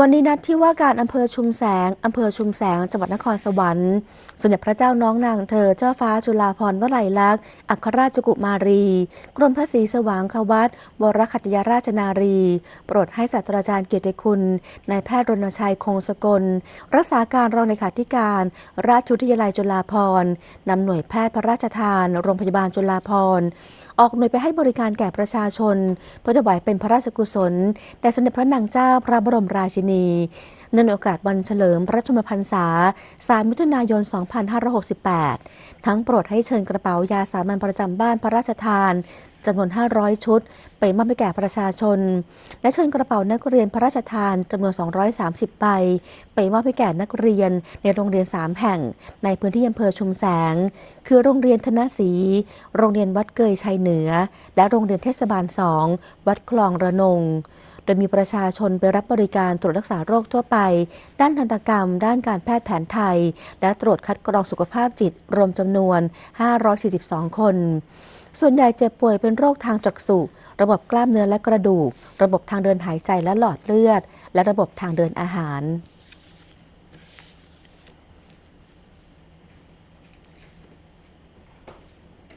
วันนี้นัดที่ว่าการอำเภอชุมแสงอำเภอชุมแสงจังหวัดนครสวรรค์สมเด็จพระเจ้าน้องนางเธอเจ้าฟ้าจุฬาภรณ์วลัยลักษณ์อัครราชกุมารี กรมพระศรีสว่างควัตวรคัตยาราชนารี โปรดให้ศาสตราจารย์เกียรติคุณนายแพทย์รณชัยคงสกล รักษาการรองเลขาธิการ ราชวิทยาลัยจุฬาภรณ์นำหน่วยแพทย์พระราชทาน โรงพยาบาลจุฬาภรณ์ออกหน่วยไปให้บริการแก่ประชาชนเพื่อจะไหวเป็นพระราชกุศลแด่สมเด็จพระนางเจ้าพระบรมราชินนีเนื่องในโอกาสวันเฉลิมพระชนมพรรษา 3 มิถุนายน 2568 ทั้งโปรดให้เชิญกระเป๋ายาสามัญประจำบ้านพระราชทานจำนวน 500 ชุด ไปมอบให้แก่ประชาชน และเชิญกระเป๋านักเรียนพระราชทานจำนวน 230 ใบ ไปมอบให้แก่นักเรียนในโรงเรียน 3 แห่ง ในพื้นที่อำเภอชุมแสง คือโรงเรียนธนศรี โรงเรียนวัดเกยชัยเหนือ และโรงเรียนเทศบาล 2 วัดคลองระนง โดยมีประชาชนไปรับบริการตรวจรักษาโรคทั่วไป ด้านทันตกรรม ด้านการแพทย์แผนไทย และตรวจคัดกรองสุขภาพจิต รวมจำนวน 542 คน ส่วนใหญ่เจ็บป่วยเป็นโรคทางจักษุระบบกล้ามเนื้อและกระดูก ระบบทางเดินหายใจและหลอดเลือด และระบบทางเดินอาหาร